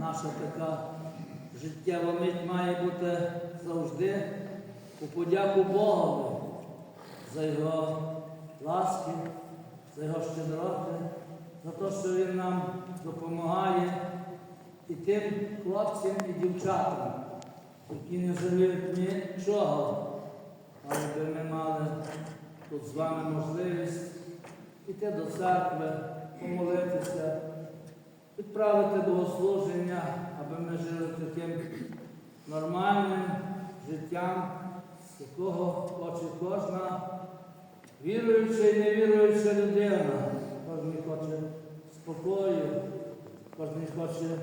наша така життєва мить має бути завжди у подяку Богові за Його ласки, за Його щедроти, за те, що Він нам допомагає і тим хлопцям і дівчатам, які не жаліють нічого, але би ми мали тут з вами можливість піти до церкви, помолитися, відправити богослуження, аби ми жили таким нормальним життям, якого хоче кожна віруюча і невіруюча людина. Кожен хоче спокою, кожен хоче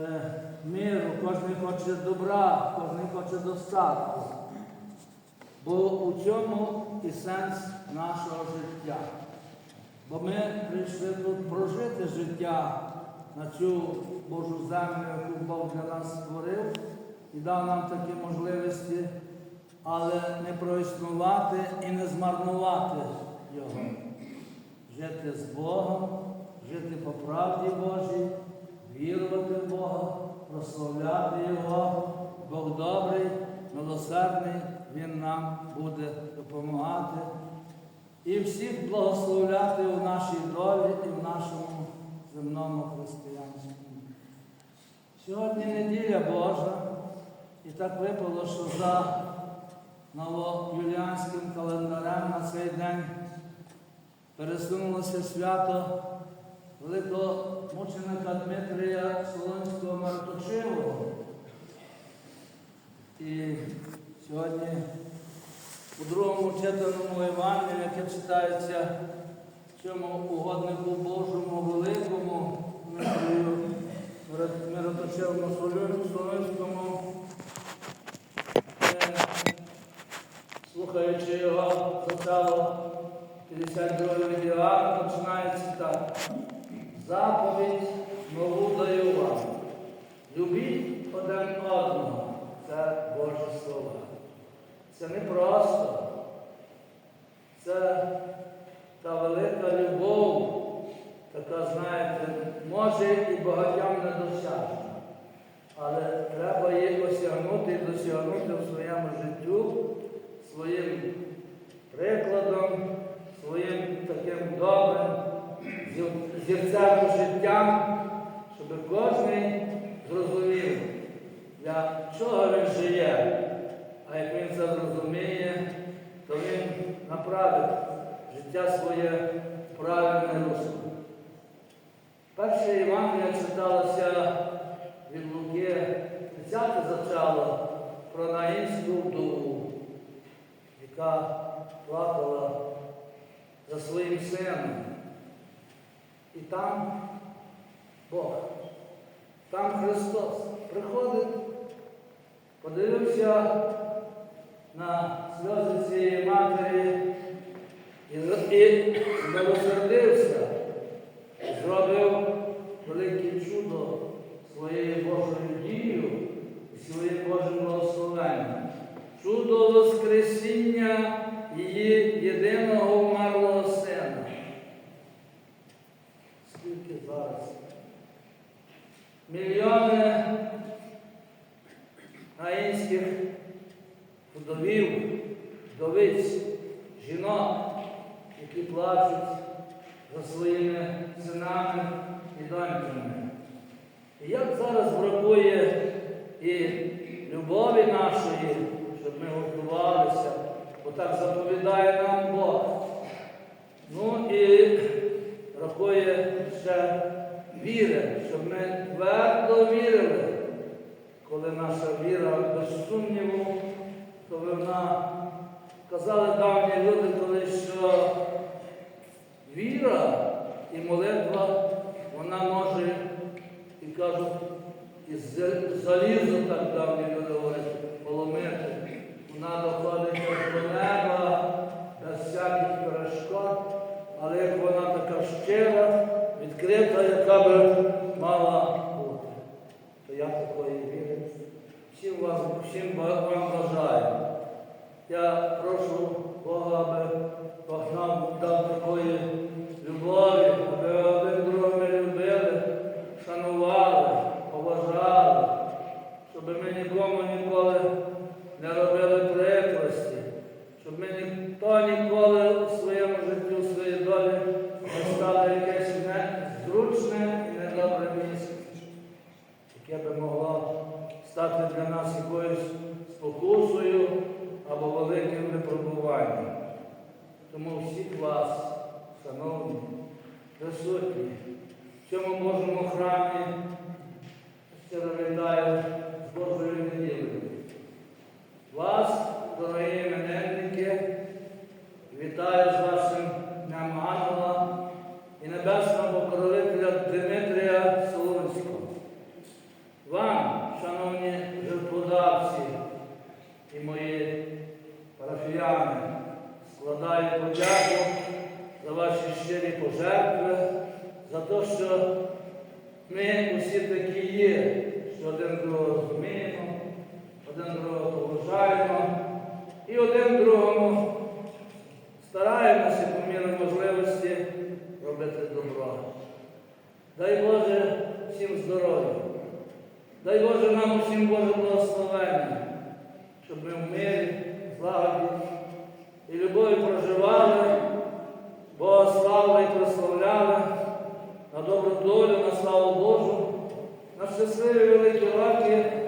е, миру, кожен хоче добра, кожен хоче достатку. Бо у цьому і сенс нашого життя. Бо ми прийшли тут прожити життя на цю Божу землю, яку Бог для нас створив і дав нам такі можливості, але не проіснувати і не змарнувати його. Жити з Богом, жити по правді Божій, вірувати в Бога, прославляти Його. Бог добрий, милосердний, Він нам буде допомагати і всіх благословляти у нашій долі земному християнстві. Сьогодні неділя Божа, і так випало, що за новоюліанським календарем на цей день пересунулося свято великого мученика Дмитрія Солонського Марточивого. І сьогодні у другому читаному Івангелі, яке читається цьому угоднику Божому великому, Мироточевому Солонському, е, слухаючи його, зачало 52 відео, починається так. Заповідь нову даю вам. Любіть один одного. Це Божі слова. Це не просто. Це та велика любов, така, знаєте, може і багатьом не досяжна. Але треба її осягнути і досягнути в своєму життю своїм прикладом, своїм таким добрим зір- зірцевим життям, щоб кожен зрозумів, для чого він живе. А як він це зрозуміє, то він направить життя своє правильне русло. Перше Євангелія читалося від Луки, 10 зачало про наїнську вдову, яка плакала за своїм сином. І там Бог, там Христос приходить, подивився на сльози цієї матері і змилосердився, зробив велике чудо Мільйони гаїнських вдовів, вдовиць, жінок, які плачуть за своїми синами і доньками. І як зараз бракує і любові нашої, щоб ми готувалися, бо так заповідає нам Бог. Ну і бракує ще віри, щоб ми твердо вірили, коли наша віра без сумніву, коли вона казали давні люди, коли що віра і молитва, вона може, і кажуть, із залізу, так давні люди говорять, поломити. Вона доходить до неба, без всяких перешкод, але як вона така щира, відкрита, яка би мала бути. То я такої віри. Всім вас, всім вам бажаю. Я прошу Бога, аби Бог дав такої присутні в цьому Божому храмі. Щиро вітаю з Божою неділею. Вас, дорогі іменинники, вітаю з вашим Днем Ангела і небесного покровителя Дмитрія Солонського. Вам, шановні жертводавці і мої парафіяни, складаю подяку за ваші щирі пожертви, за те, що ми усі такі є, що один другого розуміємо, один другого поважаємо і один другому стараємося по мірі можливості робити добро. Дай Боже всім здоров'я. Дай Боже нам усім Боже благословення, щоб ми в долю на славу Божу, на щасливі великі лаки